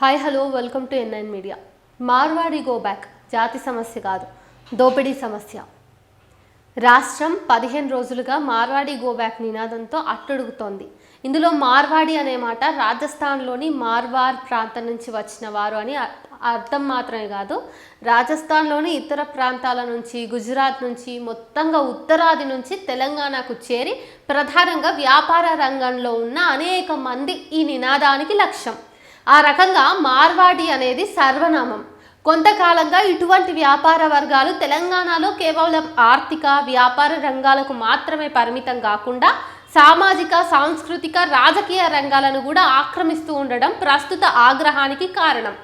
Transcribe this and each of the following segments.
Hi hello welcome to ఎన్ఐన్ media Marwadi go back జాతి సమస్య కాదు దోపిడీ సమస్య. రాష్ట్రం పదిహేను రోజులుగా మార్వాడి గో బ్యాక్ నినాదంతో అట్టడుగుతోంది. ఇందులో మార్వాడి అనే మాట రాజస్థాన్లోని మార్వార్ ప్రాంతం నుంచి వచ్చిన వారు అని అర్థం మాత్రమే కాదు రాజస్థాన్లోని ఇతర ప్రాంతాల నుంచి గుజరాత్ నుంచి మొత్తంగా ఉత్తరాది నుంచి తెలంగాణకు చేరి ప్రధానంగా వ్యాపార రంగంలో ఉన్న అనేక మంది ఈ నినాదానికి లక్ష్యం. ఆ రకంగా మార్వాడి అనేది సర్వనామం. కొంతకాలంగా ఇటువంటి వ్యాపార వర్గాలు తెలంగాణలో కేవలం ఆర్థిక వ్యాపార రంగాలకు మాత్రమే పరిమితం కాకుండా సామాజిక సాంస్కృతిక రాజకీయ రంగాలను కూడా ఆక్రమిస్తూ ఉండడం ప్రస్తుత ఆగ్రహానికి కారణం.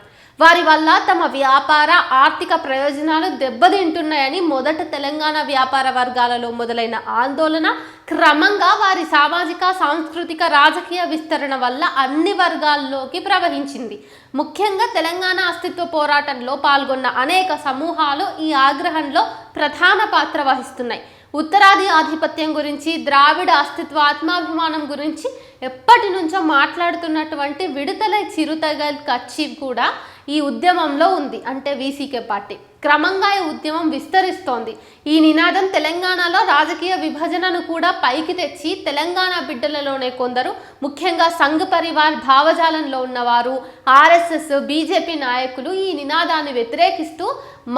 వారి వల్ల తమ వ్యాపార ఆర్థిక ప్రయోజనాలు దెబ్బతింటున్నాయని మొదట తెలంగాణ వ్యాపార వర్గాలలో మొదలైన ఆందోళన క్రమంగా వారి సామాజిక సాంస్కృతిక రాజకీయ విస్తరణ వల్ల అన్ని వర్గాల్లోకి ప్రవహించింది. ముఖ్యంగా తెలంగాణ అస్తిత్వ పోరాటంలో పాల్గొన్న అనేక సమూహాలు ఈ ఆగ్రహంలో ప్రధాన పాత్ర వహిస్తున్నాయి. ఉత్తరాది ఆధిపత్యం గురించి ద్రావిడ అస్తిత్వ ఆత్మాభిమానం గురించి ఎప్పటి నుంచో మాట్లాడుతున్నటువంటి విడుదల చిరుతగల్ కచ్చి కూడా ఈ ఉద్యమంలో ఉంది. అంటే వీసీకే పార్టీ. క్రమంగా ఈ ఉద్యమం విస్తరిస్తోంది. ఈ నినాదం తెలంగాణలో రాజకీయ విభజనను కూడా పైకి తెచ్చి తెలంగాణ బిడ్డలలోనే కొందరు ముఖ్యంగా సంఘ్ పరివార్ భావజాలంలో ఉన్నవారు ఆర్ఎస్ఎస్ బీజేపీ నాయకులు ఈ నినాదాన్ని వ్యతిరేకిస్తూ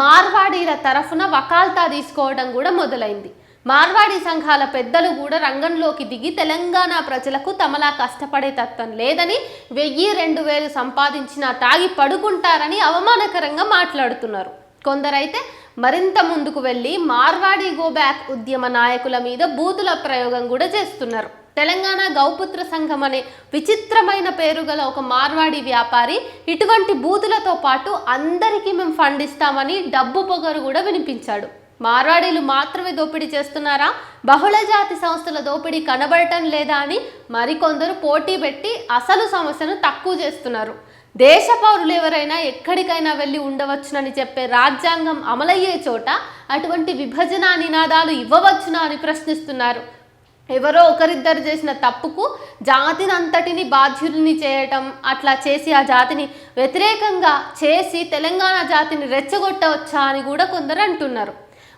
మార్వాడీల తరఫున వకాల్తా తీసుకోవడం కూడా మొదలైంది. మార్వాడి సంఘాల పెద్దలు కూడా రంగంలోకి దిగి తెలంగాణ ప్రజలకు తమలా కష్టపడే తత్వం లేదని వెయ్యి రెండు వేలు సంపాదించినా తాగి పడుకుంటారని అవమానకరంగా మాట్లాడుతున్నారు. కొందరైతే మరింత ముందుకు వెళ్ళి మార్వాడి గోబ్యాక్ ఉద్యమ నాయకుల మీద బూతుల ప్రయోగం కూడా చేస్తున్నారు. తెలంగాణ గౌపుత్ర సంఘం అనే విచిత్రమైన పేరు గల ఒక మార్వాడి వ్యాపారి ఇటువంటి బూతులతో పాటు అందరికీ మేము ఫండ్ ఇస్తామని డబ్బు పొగరు కూడా వినిపించాడు. మార్వాడీలు మాత్రమే దోపిడీ చేస్తున్నారా? బహుళ జాతి సంస్థల దోపిడీ కనబడటం లేదా అని మరికొందరు పోటీ పెట్టి అసలు సమస్యను తక్కువ చేస్తున్నారు. దేశ పౌరులు ఎవరైనా ఎక్కడికైనా వెళ్ళి ఉండవచ్చునని చెప్పే రాజ్యాంగం అమలయ్యే చోట అటువంటి విభజన నినాదాలు ఇవ్వవచ్చునా అని ప్రశ్నిస్తున్నారు. ఎవరో ఒకరిద్దరు చేసిన తప్పుకు జాతినంతటిని బాధ్యుల్ని చేయటం అట్లా చేసి ఆ జాతిని వ్యతిరేకంగా చేసి తెలంగాణ జాతిని రెచ్చగొట్టవచ్చా అని కూడా కొందరు అంటున్నారు.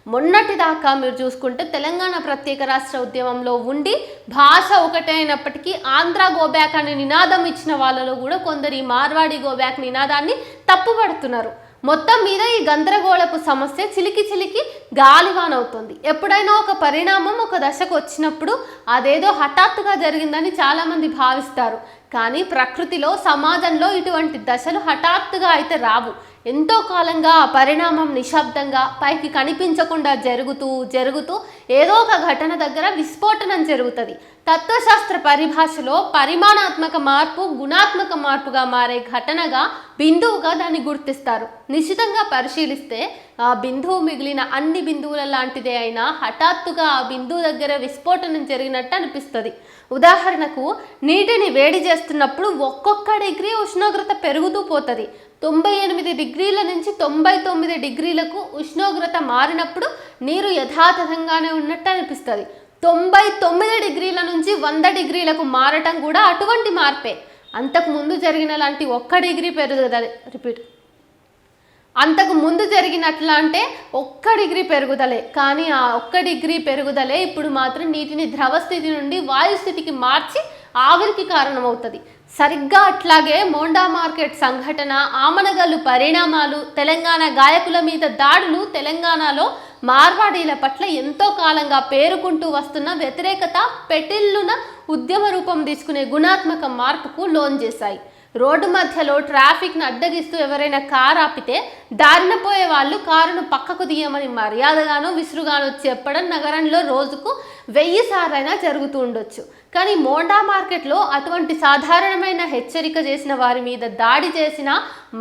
మొన్నటి దాకా మీరు చూసుకుంటే తెలంగాణ ప్రత్యేక రాష్ట్ర ఉద్యమంలో ఉండి భాష ఒకటే అయినప్పటికీ ఆంధ్ర గోబ్యాక్ అనే నినాదం ఇచ్చిన వాళ్ళలో కూడా కొందరు ఈ మార్వాడి గోబ్యాక్ నినాదాన్ని తప్పుపడుతున్నారు. మొత్తం మీద ఈ గందరగోళపు సమస్య చిలికి చిలికి గాలివానవుతుంది. ఎప్పుడైనా ఒక పరిణామం ఒక దశకు వచ్చినప్పుడు అదేదో హఠాత్తుగా జరిగిందని చాలామంది భావిస్తారు. కానీ ప్రకృతిలో సమాజంలో ఇటువంటి దశలు హఠాత్తుగా అయితే రావు. ఎంతో కాలంగా ఆ పరిణామం నిశ్శబ్దంగా పైకి కనిపించకుండా జరుగుతూ జరుగుతూ ఏదో ఒక ఘటన దగ్గర విస్ఫోటనం జరుగుతుంది. తత్వశాస్త్ర పరిభాషలో పరిమాణాత్మక మార్పు గుణాత్మక మార్పుగా మారే ఘటనగా బిందువుగా దాన్ని గుర్తిస్తారు. నిశ్చితంగా పరిశీలిస్తే ఆ బిందువు మిగిలిన అన్ని బిందువుల లాంటిదే అయినా హఠాత్తుగా ఆ బిందువు దగ్గర విస్ఫోటనం జరిగినట్టు అనిపిస్తుంది. ఉదాహరణకు నీటిని వేడి చేస్తున్నప్పుడు ఒక్కొక్క డిగ్రీ ఉష్ణోగ్రత పెరుగుతూ పోతుంది. తొంభై ఎనిమిది డిగ్రీల నుంచి తొంభై తొమ్మిది డిగ్రీలకు ఉష్ణోగ్రత మారినప్పుడు నీరు యథాతథంగానే ఉన్నట్టు అనిపిస్తుంది. తొంభై తొమ్మిది డిగ్రీల నుంచి వంద డిగ్రీలకు మారటం కూడా అటువంటి మార్పే. అంతకు ముందు జరిగిన లాంటి ఒక్క డిగ్రీ పెరుగుదల రిపీట్. అంతకు ముందు జరిగినట్లా అంటే ఒక్క డిగ్రీ పెరుగుదలే. కానీ ఆ ఒక్క డిగ్రీ పెరుగుదలే ఇప్పుడు మాత్రం నీటిని ద్రవ స్థితి నుండి వాయు స్థితికి మార్చి ఆవిరికి కారణమవుతుంది. సరిగ్గా అట్లాగే మోండా మార్కెట్ సంఘటన ఆమనగల్లు పరిణామాలు తెలంగాణ గాయకుల మీద దాడులు తెలంగాణలో మార్వాడీల పట్ల ఎంతో కాలంగా పేరుకుంటూ వస్తున్న వ్యతిరేకత పెటిల్లున ఉద్యమ రూపం తీసుకునే గుణాత్మక మార్పుకు లోన్ చేశాయి. రోడ్డు మధ్యలో ట్రాఫిక్ను అడ్డగిస్తూ ఎవరైనా కారు ఆపితే దారిన పోయే వాళ్ళు కారును పక్కకు తీయమని మర్యాదగానో విసురుగానో చెప్పడం నగరంలో రోజుకు వెయ్యి సార్లైనా జరుగుతూ ఉండొచ్చు. కానీ మోండా మార్కెట్లో అటువంటి సాధారణమైన హెచ్చరిక చేసిన వారి మీద దాడి చేసిన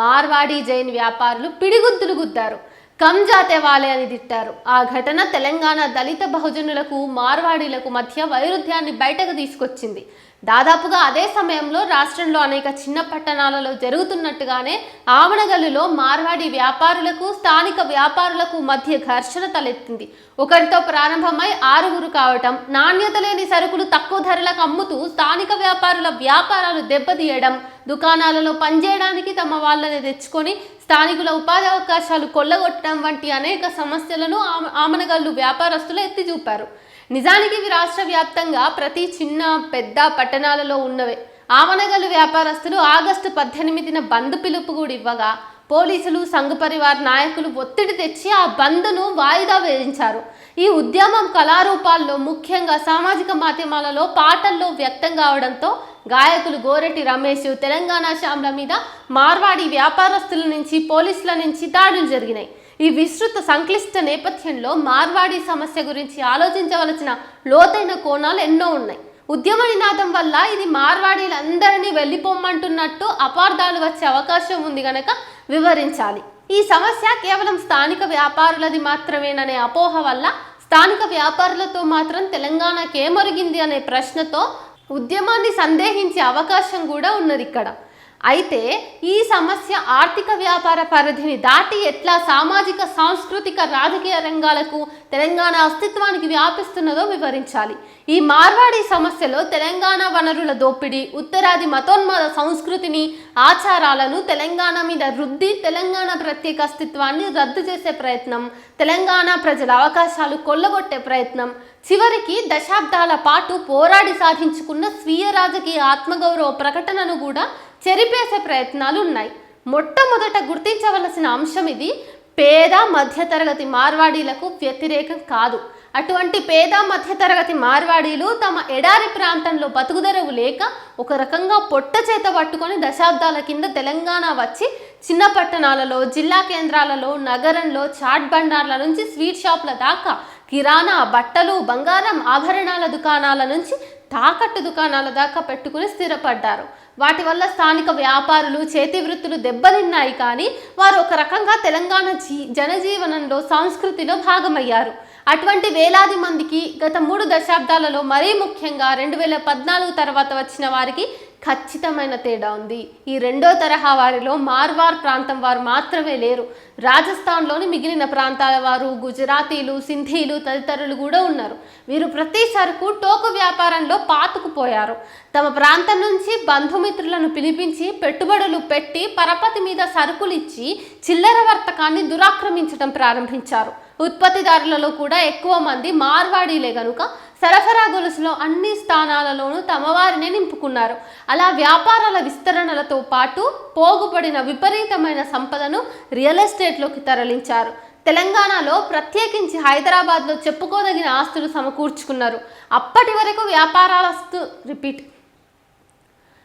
మార్వాడి జైన్ వ్యాపారులు పిడిగుద్దులు గుద్దారు. కంజాతే వాలే అని తిట్టారు. ఆ ఘటన తెలంగాణ దళిత బహుజనులకు మార్వాడీలకు మధ్య వైరుధ్యాన్ని బయటకు తీసుకొచ్చింది. దాదాపుగా అదే సమయంలో రాష్ట్రంలో అనేక చిన్న పట్టణాలలో జరుగుతున్నట్టుగానే ఆవనగల్లులో మార్వాడి వ్యాపారులకు స్థానిక వ్యాపారులకు మధ్య ఘర్షణ తలెత్తింది. ఒకరితో ప్రారంభమై ఆరుగురు కావటం నాణ్యత లేని సరుకులు తక్కువ ధరలకు అమ్ముతూ స్థానిక వ్యాపారుల వ్యాపారాలు దెబ్బతీయడం దుకాణాలలో పనిచేయడానికి తమ వాళ్ళని తెచ్చుకొని స్థానికుల ఉపాధి అవకాశాలు కొల్లగొట్టడం వంటి అనేక సమస్యలను ఆమనగల్లు వ్యాపారస్తులు ఎత్తి చూపారు నిజానికి ఇవి రాష్ట్ర వ్యాప్తంగా ప్రతి చిన్న పెద్ద పట్టణాలలో ఉన్నవే. ఆమనగల్లు వ్యాపారస్తులు ఆగస్టు పద్దెనిమిదిన బంద్ పిలుపు కూడా ఇవ్వగా పోలీసులు సంఘ పరివార్ నాయకులు ఒత్తిడి తెచ్చి ఆ బంద్ను వాయిదా వేయించారు. ఈ ఉద్యమం కళారూపాల్లో ముఖ్యంగా సామాజిక మాధ్యమాలలో పాటల్లో వ్యక్తం కావడంతో గాయకులు గోరెటి రమేష్ తెలంగాణ శ్యామ్ల మీద మార్వాడి వ్యాపారస్తుల నుంచి పోలీసుల నుంచి దాడులు జరిగినాయి. ఈ విస్తృత సంక్లిష్ట నేపథ్యంలో మార్వాడి సమస్య గురించి ఆలోచించవలసిన లోతైన కోణాలు ఎన్నో ఉన్నాయి. ఉద్యమ నినాదం వల్ల ఇది మార్వాడీలందరినీ వెళ్ళిపోమ్మంటున్నట్టు అపార్థాలు వచ్చే అవకాశం ఉంది గనక వివరించాలి. ఈ సమస్య కేవలం స్థానిక వ్యాపారులది మాత్రమేననే అపోహ వల్ల స్థానిక వ్యాపారులతో మాత్రం తెలంగాణకేమొరిగింది అనే ప్రశ్నతో ఉద్యమాన్ని సందేహించే అవకాశం కూడా ఉన్నది ఇక్కడ. అయితే ఈ సమస్య ఆర్థిక వ్యాపార పరిధిని దాటి ఎట్లా సామాజిక సాంస్కృతిక రాజకీయ రంగాలకు తెలంగాణ అస్తిత్వానికి వ్యాపిస్తున్నదో వివరించాలి. ఈ మార్వాడి సమస్యలో తెలంగాణ వనరుల దోపిడీ ఉత్తరాది మతోన్మాద సంస్కృతిని ఆచారాలను తెలంగాణ మీద రుద్ది తెలంగాణ ప్రత్యేక అస్తిత్వాన్ని రద్దు చేసే ప్రయత్నం తెలంగాణ ప్రజల అవకాశాలు కొల్లగొట్టే ప్రయత్నం చివరికి దశాబ్దాల పాటు పోరాడి సాధించుకున్న స్వీయ రాజకీయ ఆత్మగౌరవ ప్రకటనను కూడా చెరిపేసే ప్రయత్నాలు ఉన్నాయి మొట్టమొదట గుర్తించవలసిన అంశం ఇది పేద మధ్యతరగతి మార్వాడీలకు వ్యతిరేకం కాదు. అటువంటి పేద మధ్యతరగతి మార్వాడీలు తమ ఎడారి ప్రాంతంలో బతుకుదెరవు లేక ఒక రకంగా పొట్ట చేత పట్టుకొని దశాబ్దాల కింద తెలంగాణ వచ్చి చిన్న పట్టణాలలో జిల్లా కేంద్రాలలో నగరంలో చాట్ బండార్ల నుంచి స్వీట్ షాప్ల దాకా కిరాణా బట్టలు బంగారం ఆభరణాల దుకాణాల నుంచి తాకట్టు దుకాణాల దాకా పెట్టుకుని స్థిరపడ్డారు. వాటి వల్ల స్థానిక వ్యాపారులు చేతి వృత్తులు దెబ్బతిన్నాయి కానీ వారు ఒక రకంగా తెలంగాణ జీ జనజీవనంలో సంస్కృతిలో భాగమయ్యారు. అటువంటి వేలాది మందికి గత మూడు దశాబ్దాలలో మరీ ముఖ్యంగా రెండు వేల పద్నాలుగు తర్వాత వచ్చిన వారికి ఖచ్చితమైన తేడా ఉంది. ఈ రెండో తరహా వారిలో మార్వార్ ప్రాంతం వారు మాత్రమే లేరు. రాజస్థాన్లోని మిగిలిన ప్రాంతాల వారు గుజరాతీలు సింధీలు తదితరులు కూడా ఉన్నారు. వీరు ప్రతి సరుకు టోకు వ్యాపారంలో పాతుకుపోయారు. తమ ప్రాంతం నుంచి బంధుమిత్రులను పిలిపించి పెట్టుబడులు పెట్టి పరపతి మీద సరుకులు ఇచ్చి చిల్లర వర్తకాన్ని దురాక్రమించడం ప్రారంభించారు. ఉత్పత్తిదారులలో కూడా ఎక్కువ మంది మార్వాడీలే గనుక సరఫరా గొలుసులో అన్ని స్థానాలలోనూ తమ వారిని నింపుకున్నారు. అలా వ్యాపారాల విస్తరణలతో పాటు పోగుపడిన విపరీతమైన సంపదను రియల్ ఎస్టేట్లోకి తరలించారు. తెలంగాణలో ప్రత్యేకించి హైదరాబాద్లో చెప్పుకోదగిన ఆస్తులు సమకూర్చుకున్నారు. అప్పటి వరకు వ్యాపారాలస్తు రిపీట్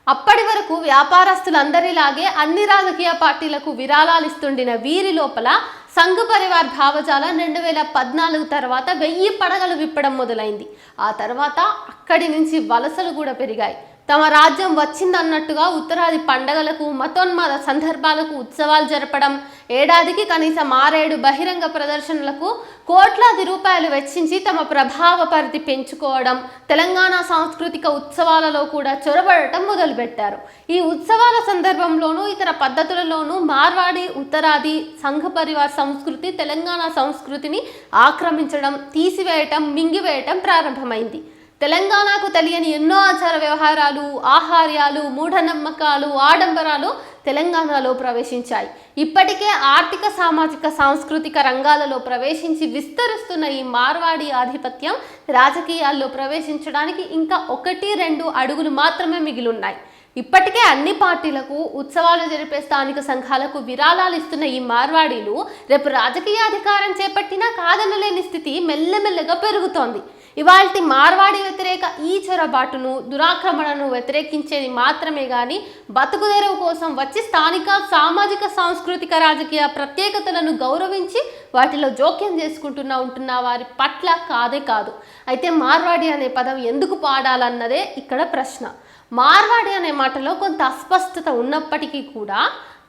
అప్పటి వరకు వ్యాపారస్తులందరిలాగే అన్ని రాజకీయ పార్టీలకు విరాళాలు ఇస్తుండిన వీరి లోపల సంఘ పరివార్ భావజాలం రెండు వేల పద్నాలుగు తర్వాత వెయ్యి పడగలు విప్పడం మొదలైంది. ఆ తర్వాత అక్కడి నుంచి వలసలు కూడా పెరిగాయి. తమ రాజ్యం వచ్చిందన్నట్టుగా ఉత్తరాది పండగలకు మతోన్మాద సందర్భాలకు ఉత్సవాలు జరపడం ఏడాదికి కనీసం ఆరేడు బహిరంగ ప్రదర్శనలకు కోట్లాది రూపాయలు వెచ్చించి తమ ప్రభావ పరిధి పెంచుకోవడం తెలంగాణ సాంస్కృతిక ఉత్సవాలలో కూడా చొరబడటం మొదలుపెట్టారు. ఈ ఉత్సవాల సందర్భంలోనూ ఇతర పద్ధతులలోనూ మార్వాడి ఉత్తరాది సంఘ పరివార్ సంస్కృతి తెలంగాణ సంస్కృతిని ఆక్రమించడం తీసివేయటం మింగివేయటం ప్రారంభమైంది. తెలంగాణకు తెలియని ఎన్నో ఆచార వ్యవహారాలు ఆహార్యాలు మూఢనమ్మకాలు ఆడంబరాలు తెలంగాణలో ప్రవేశించాయి. ఇప్పటికే ఆర్థిక సామాజిక సాంస్కృతిక రంగాలలో ప్రవేశించి విస్తరిస్తున్న ఈ మార్వాడి ఆధిపత్యం రాజకీయాల్లో ప్రవేశించడానికి ఇంకా ఒకటి రెండు అడుగులు మాత్రమే మిగిలున్నాయి. ఇప్పటికే అన్ని పార్టీలకు ఉత్సవాలు జరిపే స్థానిక సంఘాలకు విరాళాలు ఇస్తున్న ఈ మార్వాడీలు రేపు రాజకీయ అధికారం చేపట్టినా కాదనలేని స్థితి మెల్లమెల్లగా పెరుగుతోంది. ఇవాళ మార్వాడి వ్యతిరేక ఈ చొరబాటును దురాక్రమణను వ్యతిరేకించేది మాత్రమే గాని బతుకుదెరవు కోసం వచ్చి స్థానిక సామాజిక సాంస్కృతిక రాజకీయ ప్రత్యేకతలను గౌరవించి వాటిలో జోక్యం చేసుకుంటున్నా ఉంటున్న వారి పట్ల కాదే కాదు. అయితే మార్వాడి అనే పదం ఎందుకు పాడాలన్నదే ఇక్కడ ప్రశ్న. మార్వాడి అనే మాటలో కొంత అస్పష్టత ఉన్నప్పటికీ కూడా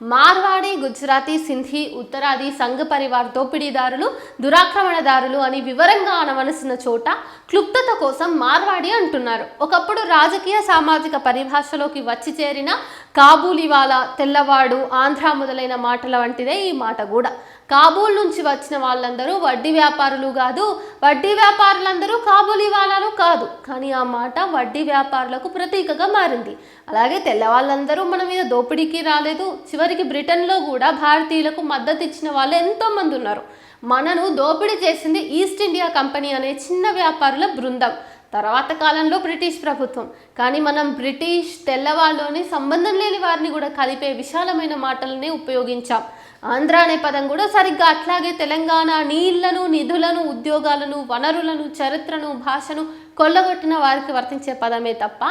మార్వాడి గుజరాతీ సింధీ ఉత్తరాది సంఘ పరివార్ దోపిడీదారులు దురాక్రమణదారులు అని వివరంగా అనవలసిన చోట క్లుప్తత కోసం మార్వాడి అంటున్నారు. ఒకప్పుడు రాజకీయ సామాజిక పరిభాషలోకి వచ్చి చేరిన కాబూలివాలా తెల్లవాడు ఆంధ్ర మొదలైన మాటల వంటిదే ఈ మాట కూడా కాబూల్ నుంచి వచ్చిన వాళ్ళందరూ వడ్డీ వ్యాపారులు కాదు వడ్డీ వ్యాపారులందరూ కాబూలీ కాదు. కాదు కానీ ఆ మాట వడ్డీ వ్యాపారులకు ప్రతీకగా మారింది. అలాగే తెల్లవాళ్ళందరూ మన మీద దోపిడీకి రాలేదు. చివరికి బ్రిటన్లో కూడా భారతీయులకు మద్దతు ఇచ్చిన వాళ్ళు ఎంతోమంది ఉన్నారు. మనను దోపిడీ చేసింది ఈస్ట్ ఇండియా కంపెనీ అనే చిన్న వ్యాపారుల బృందం. తర్వాత కాలంలో బ్రిటిష్ ప్రభుత్వం. కానీ మనం బ్రిటిష్ తెల్లవాళ్ళలోని సంబంధం లేని వారిని కూడా కలిపే విశాలమైన మాటలనే ఉపయోగించాం. ఆంధ్ర అనే పదం కూడా సరిగ్గా అట్లాగే తెలంగాణ నీళ్ళను నిధులను ఉద్యోగాలను వనరులను చరిత్రను భాషను కొల్లగొట్టిన వారికి వర్తించే పదమే తప్ప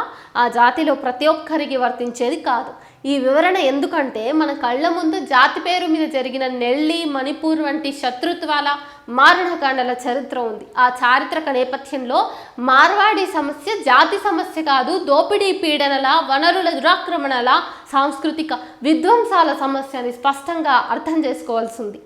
ఆ జాతిలో ప్రతి ఒక్కరికి వర్తించేది కాదు. ఈ వివరణ ఎందుకంటే మన కళ్ళ ముందు జాతి పేరు మీద జరిగిన నెల్లి మణిపూర్ వంటి శత్రుత్వాల మారణకాండల చరిత్ర ఉంది. ఆ చారిత్రక నేపథ్యంలో మార్వాడి సమస్య జాతి సమస్య కాదు దోపిడీ పీడనల వనరుల దురాక్రమణల సాంస్కృతిక విధ్వంసాల సమస్య అని స్పష్టంగా అర్థం చేసుకోవాల్సింది